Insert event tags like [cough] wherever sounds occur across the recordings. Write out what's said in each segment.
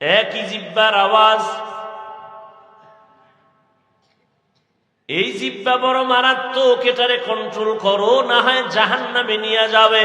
একই জিব্বার আওয়াজ। এই জিব্বা বড় মারাত্মক, এটারে কন্ট্রোল করো, না হয় জাহান নামে নিয়ে যাবে।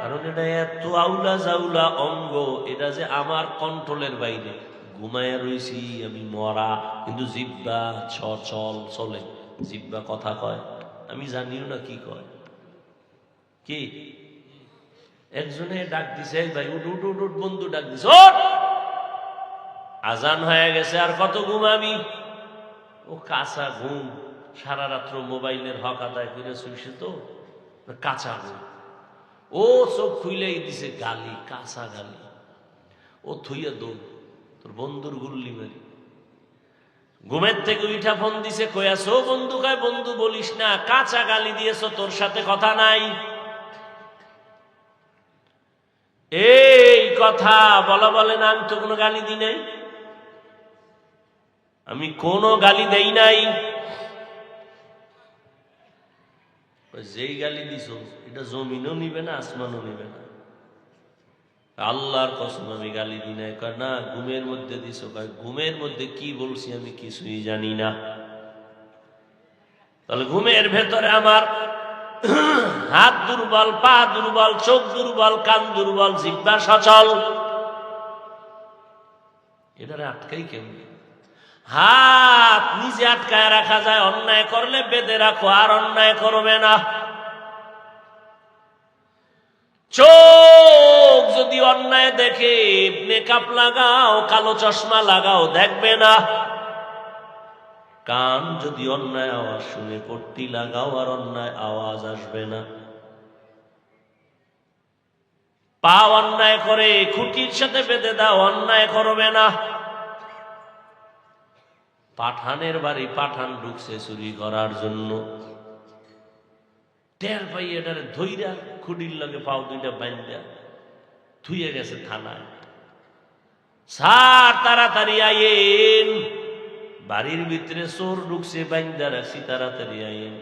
কারণ এটা এত আউলা জাউলা অঙ্গ, এটা যে আমার কন্ট্রোলের বাইরে। ঘুমায় রইছি আমি মরা, কিন্তু জিব্বা ছ চল। জিব্বা কথা কয়, আমি জানিও না কি কয়। কি? একজনে ডাক দিছে ভাই, উঠ উঠ উঠ বন্ধু, ডাক দিছে আজান হয়ে গেছে, আর কত ঘুমাবি ও কাঁচা ঘুম, সারা রাত্র মোবাইলের হক আদায় করে শুইছে তো কাঁচা ঘুম। ও চোখ খুইলেই দিছে গালি, কাঁচা গালি। ও থুইয়া দৌড়, তোর বন্ধুর গুল্লি মারি। ঘুমের থেকে উঠা ফোন দিছে কয়াস ও বন্ধু কয়, বন্ধু বলিস না, কাঁচা গালি দিয়েছ, তোর সাথে কথা নাই? এই কথা, বলা বলে না, আমি তো কোনো গালি দিই নাই। আমি কোনো গালি দেই নাই। যেই গালি দিছ, এটা জমিনও নিবে না, আসমানও নিবে না। আল্লাহর কসম আমি গালি দিই নাই। কয়, না, ঘুমের মধ্যে কয়, ঘুমের মধ্যে কি বলছি আমি কিছুই জানি না। তাহলে ঘুমের ভেতরে আমার হাত দুর্বল, পা দুর্বল, চোখ দুর্বল, কান দুর্বল জিব্বা সচল। এটারে আটকাই কেমনি? হাত নিজে আটকায় রাখা যায়, অন্যায় করলে বেঁধে রাখো, আর অন্যায় করবে না। চোখ যদি অন্যায় দেখে মেকআপ লাগাও, কালো চশমা লাগাও, দেখবে না। কান যদি অন্যায় আওয়াজ শুনে, পট্টি লাগাও, আর অন্যায় আওয়াজ আসবে না। পা অন্যায় করে, খুঁটির সাথে বেঁধে দাও, অন্যায় করবে না। পাঠানের বাড়ি পাঠান ঢুকছে চুরি করার জন্য। টের পাই এটারে ধইরা খুঁটির লগে পাও দুইটা বাইন্দা থুয়ে গেছে থানায়। সার তাড়াতাড়ি আইন। বাড়ির ভিতরে চোর ঢুকছে বাইন্দা রাখছি, তাড়াতাড়ি আইন।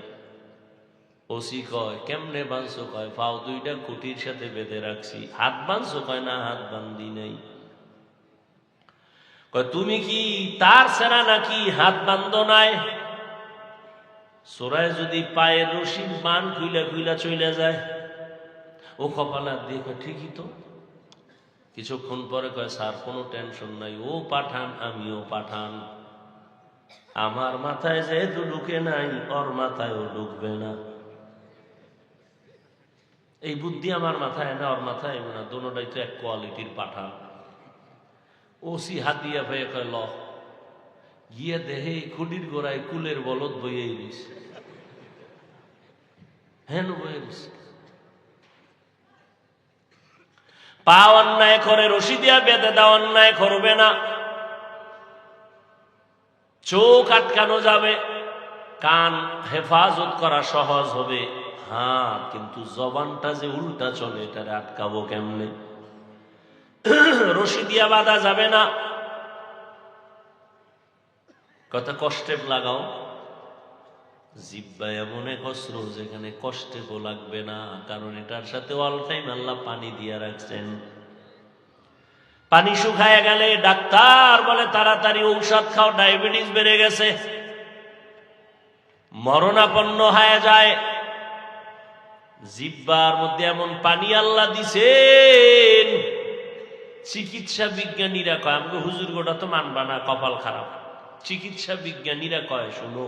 ওসি কয়, কেমনে বাঁধছো কয়, পাও দুইটা খুঁটির সাথে বেঁধে রাখছি। হাত বাঁধছো কয়, না, হাত বান্ধি নাই। তুমি কি তার সেনা নাকি হাত বান্ধ নাই সোরায় যদি পায়ের রশিদ বান খুইলা খুইলা চলে যায়, ও কপালা দিয়ে কয়, ঠিকই তো। কিছুক্ষণ পরে কয়, স্যার, কোনো টেনশন নাই। ও পাঠান, আমিও পাঠান। আমার মাথায় যেহেতু ঢুকে নাই, ওর মাথায়ও ঢুকবে না। এই বুদ্ধি আমার মাথায় না, ওর মাথায় না দোনোটাই তো এক কোয়ালিটির পাঠান ওসি হাতিয়া ভয়ে কয়, ল। গিয়ে দেহে খুডির গোড়ায় কুলের বলদ বইয়ে দিছে হেন বইয়ে দিছে পা অন্যায় করে, রশি দিয়া বেঁধে দাও অন্যায় করবে না। চোখ আটকানো যাবে। কান হেফাজত করা সহজ হবে। হ্যাঁ কিন্তু জবানটা যে উল্টা চলে, এটারে আটকাবো কেমনে? [clears throat] রশি দিয়া বাঁধা যাবে না। কত কষ্টে লাগাও। জিব্বা এমন এক অস্ত্র যেখানে কষ্টে লাগবে না, কারণ এটার সাথে অল টাইম আল্লাহ পানি দিয়া রাখছেন। পানি শুকায় গেলে ডাক্তার বলে, তাড়াতাড়ি ঔষধ খাও, ডায়াবেটিস বেড়ে গেছে। মরণাপন্ন হয়ে যায়। জিব্বার মধ্যে এমন পানি আল্লাহ দিছেন চিকিৎসা বিজ্ঞানীরা কয় আমাকে হুজুর গোটা তো মানবা না, কপাল খারাপ। চিকিৎসা বিজ্ঞানীরা কয়, শুনো,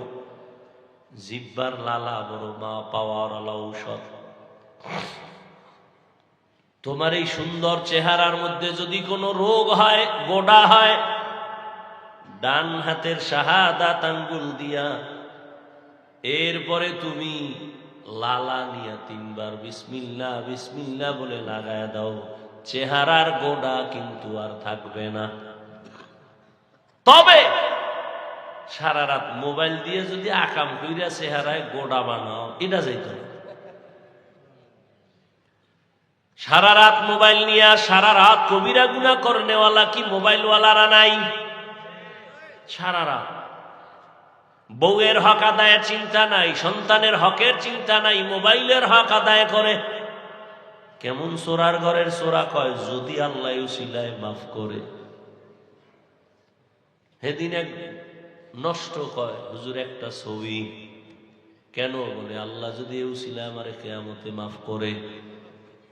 জিব্বার লালা বড় মা পাওয়ার আলা ঔষধ। তোমার এই সুন্দর চেহারার মধ্যে যদি কোনো রোগ হয়, গোডা হয়, ডান হাতের শাহাদাত আঙ্গুল দিয়া, এরপরে তুমি লালা নিয়া তিনবার বিসমিল্লা বিসমিল্লা বলে লাগায় দাও। চেহারার গোডা কিন্তু আর থাকবে না। তবে সারা রাত মোবাইল দিয়ে যদি আকাম কইরা চেহারায় গোডা বানাও, এটা যাইত সারা রাত মোবাইল নিয়ে সারা রাত কবিরা গুনা করনেওয়ালা কি মোবাইলওয়ালারা নাই? সারা রাত। বউয়ের হক আদায়ের চিন্তা নাই, সন্তানের হকের চিন্তা নাই, মোবাইলের হক আদায় করে কেমন সোরার ঘরের সোরা কয়, যদি আল্লাহ উসিলায় মাফ করে। সেদিন এক নষ্ট কয়, হুজুর, একটা ছবি। কেন? বলে, আল্লাহ যদি এও ছিল আমার কেয়ামতে মাফ করে।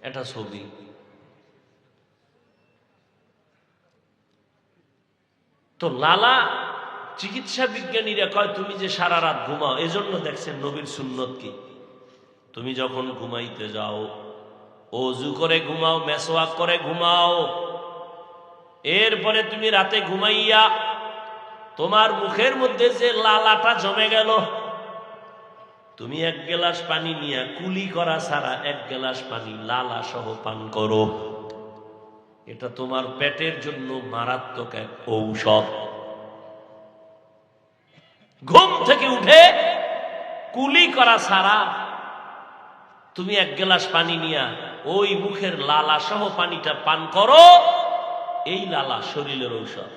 একটা ছবি। তো লালা চিকিৎসা বিজ্ঞানীরা কয়, তুমি যে সারা রাত ঘুমাও, এজন্য দেখছেন নবীর সুন্নত কি? তুমি যখন ঘুমাইতে যাও অজু করে ঘুমাও, মেসোয়াক করে ঘুমাও। এরপরে তুমি রাতে ঘুমাইয়া তোমার মুখের মধ্যে যে লালাটা জমে গেল, তুমি এক গ্লাস পানি নিয়ে কুলি করা ছাড়া এক গ্লাস পানি লালা সহ পান করো। এটা তোমার পেটের জন্য মারাত্মক এক ঔষধ। ঘুম থেকে উঠে কুলি করা ছাড়া তুমি এক গ্লাস পানি নিয়া ওই মুখের লালা সহ পানিটা পান করো, এই লালা শরীরের ঔষধ।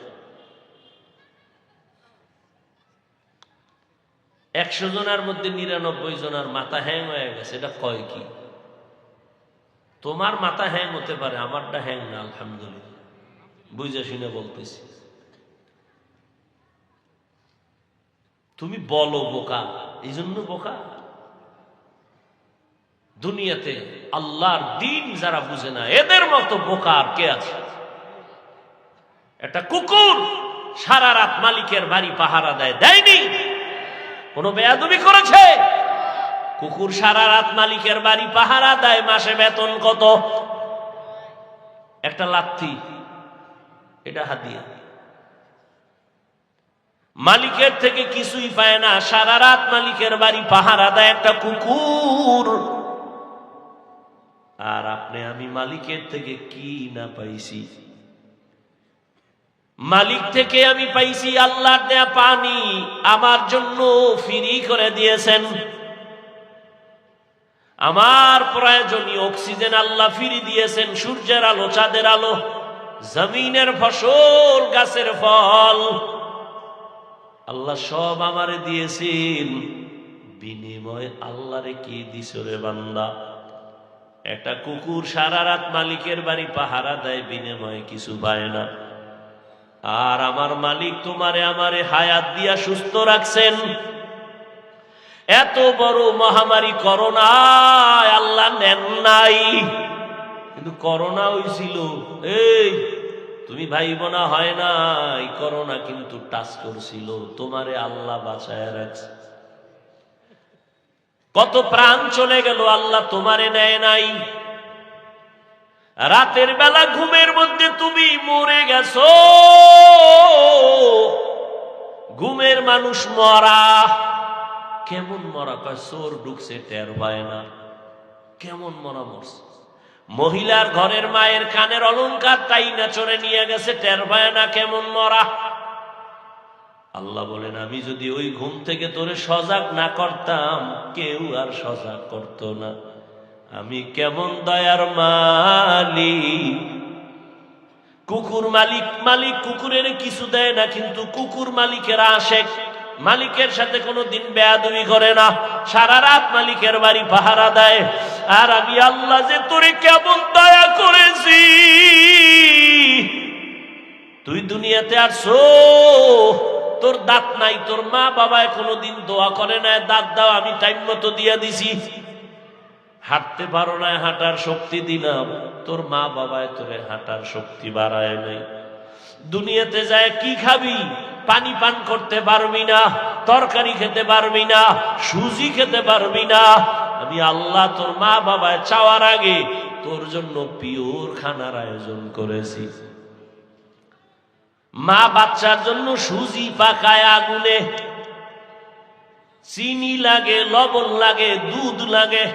একশো জনের মধ্যে নিরানব্বই জনের মাথা হ্যাং হয়ে গেছে, এটা কয় কি? তোমার মাথা হ্যাং হতে পারে, আমারটা হ্যাং না, আলহামদুলিল্লাহ। বুঝে শুনে বলতেছি। তুমি বলো বোকা এই জন্য বোকা? দুনিয়াতে আল্লাহর দিন যারা বুঝে না, এদের মতো বোকা আর কে আছে? একটা কুকুর সারা রাত মালিকের বাড়ি পাহারা দেয়, দেয়নি? কোন বেয়াদবি করেছে? কুকুর সারা রাত মালিকের বাড়ি পাহারা দেয়, মাসে বেতন কত? একটা লাথি এটা হাতিয়া মালিকের থেকে কিছুই পায় না, সারা রাত মালিকের বাড়ি পাহারা দেয় একটা কুকুর। আর আপনি আমি মালিকের থেকে কি না পাইছি? মালিক থেকে আমি পাইছি আল্লাহ দেয়া পানি, আমার জন্য ফ্রি করে দিয়েছেন। আমার প্রয়োজনীয় অক্সিজেন আল্লাহ ফিরি দিয়েছেন, সূর্যের আলো, চাঁদের আলো, জমিনের ফসল, গাছের ফল। আল্লাহ সব আমারে দিয়েছেন। বিনিময় আল্লাহরে কি দিস রে বান্দা? একটা কুকুর সারা রাত মালিকের বাড়ি পাহারা দেয়, বিনিময়ে কিছু পায় না। আর আমার মালিক তোমারে আমারে হায়াত দিয়া সুস্থ রাখছেন। এত বড় মহামারী করোনা আল্লাহ নেন নাই। কিন্তু করোনা হয়েছিল এই, তুমি ভাইব না হয় নাই, করোনা কিন্তু টাচ করছিল। তোমারে আল্লাহ বাঁচায় রাখছে। কত প্রাণ চলে গেল, আল্লাহ তোমারে নেয় নাই। রাতের বেলা ঘুমের মধ্যে তুমি মরে গেছো। ঘুমের মানুষ মরা। কেমন মরা? কয়, চোর ঢুকছে, টের পায় না। কেমন মরা মরছে? মহিলার ঘরের মায়ের কানের অলংকার তাই না চড়ে নিয়ে গেছে, টের পায় না কেমন মরা। আল্লাহ বলেন, আমি যদি ওই ঘুম থেকে তোরে সজাগ না করতাম, কেউ আর সজাগ করতো না। আমি কেমন দয়ার মালিক। কুকুর মালিক মালিক কুকুরের কিছু দেয় না, কিন্তু কুকুর মালিকের আশেক। মালিকের সাথে কোনো দিন বেয়াদবি করে না। সারা রাত মালিকের বাড়ি পাহারা দেয়। আর আমি আল্লাহ যে তোরে কেমন দয়া করেছি। তুই দুনিয়াতে আসো। তোর দাঁত নাই, তোর মা বাবায় কোনোদিন দোয়া করে না দাঁত দাও, আমি টাইম মতো দিয়ে দিছি। হাঁটতে পারো না, হাঁটার শক্তি দিলাম। তোর মা বাবায় তোরে হাঁটার শক্তি বাড়ায় নাই। দুনিয়াতে যায় কি খাবি? পানি পান করতে পারবি না, তরকারি খেতে পারবি না, সুজি খেতে পারবি না। আমি আল্লাহ তোর মা বাবায় চাওয়ার আগে তোর জন্য পিওর খানার আয়োজন করেছি। মা বাচ্চার জন্য সুজি পাকায় আগুনে। চিনি লাগে, লবণ লাগে, দুধ লাগে।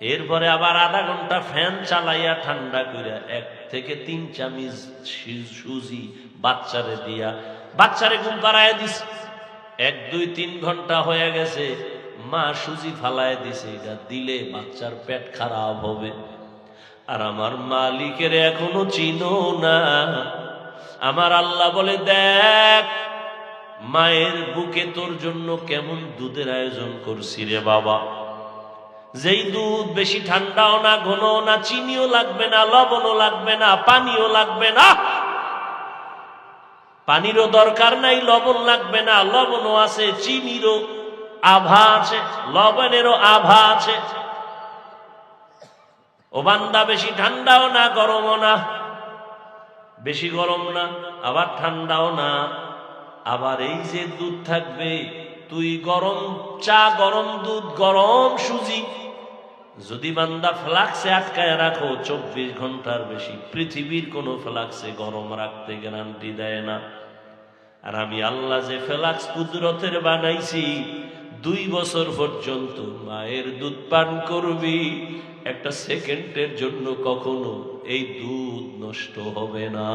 এরপরে আবার আধা ঘণ্টা ফ্যান চালাইয়া ঠান্ডা কইরা এক থেকে তিন চামিচ সি- সুজি বাচ্চারে দিয়া, বাচ্চারে ঘুম পাড়ায় দিস। এক, দুই, তিন ঘণ্টা হয়ে গেছে, মা সুজি ফালায় দিছে, এটা দিলে বাচ্চার পেট খারাপ হবে। আর আমার মালিকের এখনও চিনো না। আমার আল্লাহ বলে, দেখ, মায়ের বুকে তোর জন্য কেমন দুধের আয়োজন করছি রে বাবা। যেই দুধ বেশি ঠান্ডাও না, ঘনও না, চিনিও লাগবে না, লবণও লাগবে না, পানিও লাগবে না। পানিরও দরকার নাই, লবণ লাগবে না, লবণও আছে, চিনিরও আভা আছে, লবণেরও আভা আছে। ও বান্দা বেশি ঠান্ডাও না, গরমও না। বেশি গরম না, আবার ঠান্ডাও না। আবার এই যে দুধ থাকবে, তুই গরম চা, গরম দুধ, গরম সুজি। যদি বান্দা ফ্লাক্সে আটকায় রাখো, চব্বিশ ঘণ্টার বেশি পৃথিবীর কোনো ফ্লাক্সে গরম রাখতে গ্যারান্টি দেয় না। আর আমি আল্লাহ যে ফ্লাক্স কুদরতের বানাইছি, দুই বছর পর্যন্ত মায়ের দুধ পান করবি। একটা সেকেন্ডের জন্য কখনো এই দুধ নষ্ট হবে না।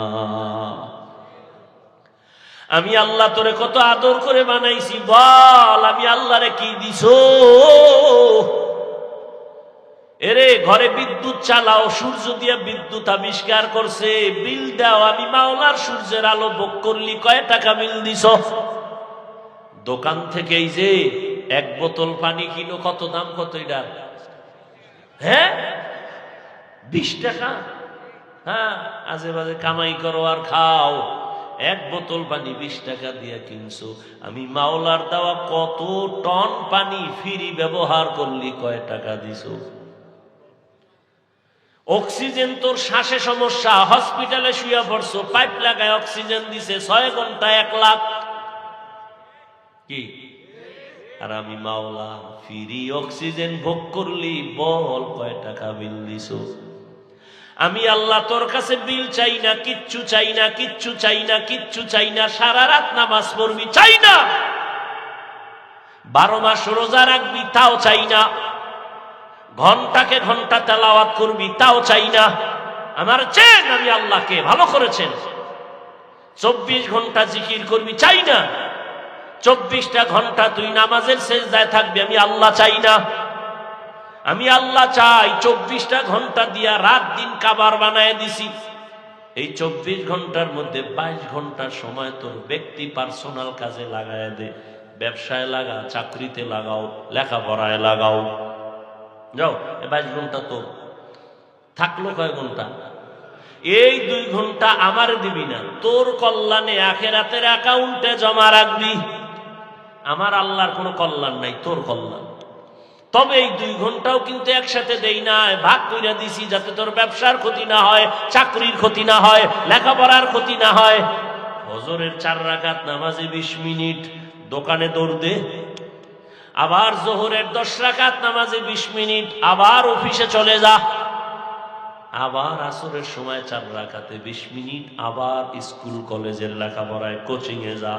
আমি আল্লাহ তোরে কত আদর করে বানাইছি, বল আমি আল্লাহরে কি দিছো? এরে ঘরে বিদ্যুৎ চালাও, সূর্য দিয়ে বিদ্যুৎ আবিষ্কার করছে, বিল দাও, আমি মাওলার সূর্যের আলো ভোগ করলি, কয় টাকা বিল দিছ? দোকান থেকে এই যে এক বোতল পানি কিনো, কত দাম, কত এটার? হ্যাঁ? বিশ টাকা? হ্যাঁ আজে বাজে কামাই করো আর খাও। এক বোতল পানি বিশ টাকা দিয়ে কিনছো। আমি মাওলার দেওয়া কত টন পানি ফিরি ব্যবহার করলি কয় টাকা দিছো? অক্সিজেন তোর শ্বাসে সমস্যা, হসপিটালে শুয়ে পড়ছো, পাইপ লাগায় অক্সিজেন দিছে, ছয় ঘণ্টা এক লাখ। কি? আর আমি মাওলা ফিরি অক্সিজেন ভোগ করলি, বল কয় টাকা বিল দিছ? আমি আল্লাহ তোর কাছে বিল চাই না, কিচ্ছু চাই না, কিচ্ছু চাই না, কিচ্ছু চাই না সারা রাত নামাজ পড়বি, চাই না। বারো মাস রোজা রাখবি, তাও চাই না। ঘন্টাকে ঘণ্টা তেলাওয়াত করবি, তাও চাই না। আমার চেন আমি আল্লাহকে ভালো করেছেন। চব্বিশ ঘণ্টা জিকির করবি, চাই না। চব্বিশটা ঘণ্টা তুই নামাজের শেষ দায় থাকবি, আমি আল্লাহ চাই না। আমি আল্লাহ চাই, চব্বিশটা ঘণ্টা দিয়া রাত দিন কাবার বানায় দিছি। এই চব্বিশ ঘণ্টার মধ্যে বাইশ ঘণ্টার সময় তোর ব্যক্তি পার্সোনাল কাজে লাগায় দে। ব্যবসায় লাগা, চাকরিতে লাগাও, লেখাপড়ায় লাগাও। যাও বাইশ ঘণ্টা তো থাকল কয় ঘণ্টা? এই দুই ঘণ্টা আমার দিবি না। তোর কল্যাণে আখেরাতের অ্যাকাউন্টে জমা রাখবি। আমার আল্লাহর কোনো কল্যাণ নাই, তোর কল্যাণ। তবে এই দুই ঘন্টাও কিন্তু একসাথে দেই না ভাগ কইরা দিছি যাতে তোর ব্যবসার ক্ষতি না হয়, চাকরির ক্ষতি না হয়, লেখাপড়ার ক্ষতি না হয়। হজরের চার রাকাত নামাজে বিশ মিনিট, দোকানে দৌড় দে। আবার জোহরের দশ রাকাত নামাজে বিশ মিনিট, আবার অফিসে চলে যা। আবার আসরের সময় চার রাখাতে বিশ মিনিট, আবার স্কুল, কলেজের লেখাপড়ায় কোচিং এ যা।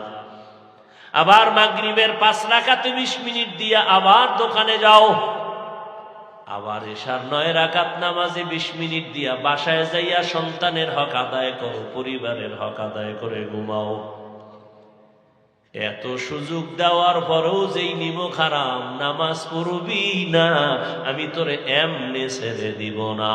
আবার মাগরিবের পাঁচ রাখাতে বিশ মিনিট দিয়ে আবার দোকানে যাও। আবার এশার নয় রাকাত নামাজে বিশ মিনিট দিয়া বাসায় যাইয়া সন্তানের হক আদায় করো, পরিবারের হক আদায় করে ঘুমাও। এত সুযোগ দেওয়ার পরেও যেই নিমক হারাম নামাজ পড়বি না, আমি তোরে এমনে ছেড়ে দিব না।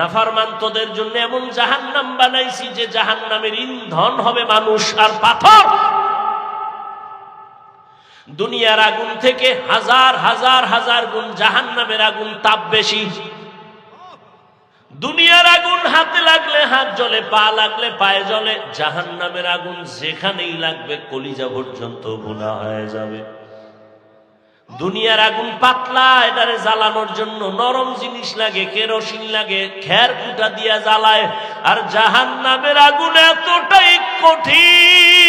নাফারমান জন্য এমন জাহান্নাম বানাইছি যে জাহান্নামের ইন্ধন হবে মানুষ আর পাথর। দুনিয়ার আগুন থেকে হাজার হাজার হাজার গুণ জাহান্নামের আগুন তাপ বেশি। দুনিয়ার আগুন হাতে লাগলে হাত জ্বলে, পা লাগলে পায়ে জ্বলে, জাহান্নামের আগুন যেখানেই লাগবে কলিজা পর্যন্ত বোনা হয়ে যাবে। দুনিয়ার আগুন পাতলা, এটারে জ্বালানোর জন্য নরম জিনিস লাগে, কেরোসিন লাগে, খের কুটা দিয়া জ্বালায়, আর জাহান নামের আগুন এতটাই কঠিন।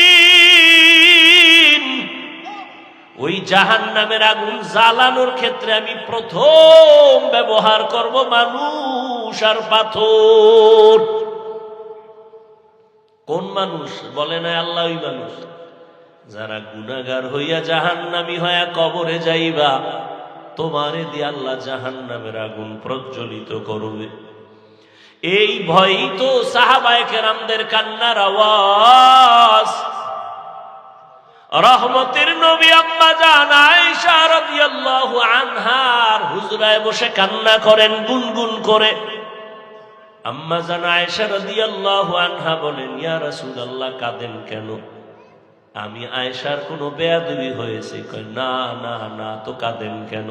ওই জাহান নামের আগুন জ্বালানোর ক্ষেত্রে আমি প্রথম ব্যবহার করব মানুষ আর পাথর। কোন মানুষ? বলে না আল্লাহ ওই মানুষ। যারা গুনাগার হইয়া জাহান্নামি হইয়া কবরে যাইবা, তোমারে দিয়ে আল্লাহ জাহান্নামের আগুন প্রজ্বলিত করবে। এই ভয়ই তো সাহাবায়ে কেরামদের কান্নার আওয়াজ। রহমতের নবী আম্মা জান আয়েশা রাদিয়াল্লাহু আনহার হুজরায় বসে কান্না করেন, গুনগুন করে। আম্মা জান আয়েশা রাদিয়াল্লাহু আনহা বলেন, ইয়া রাসূলুল্লাহ, কাঁদেন কেন? আমি আয়সার কোনো বেয়াদবি হয়েছে। না না না তো কাঁদেন কেন?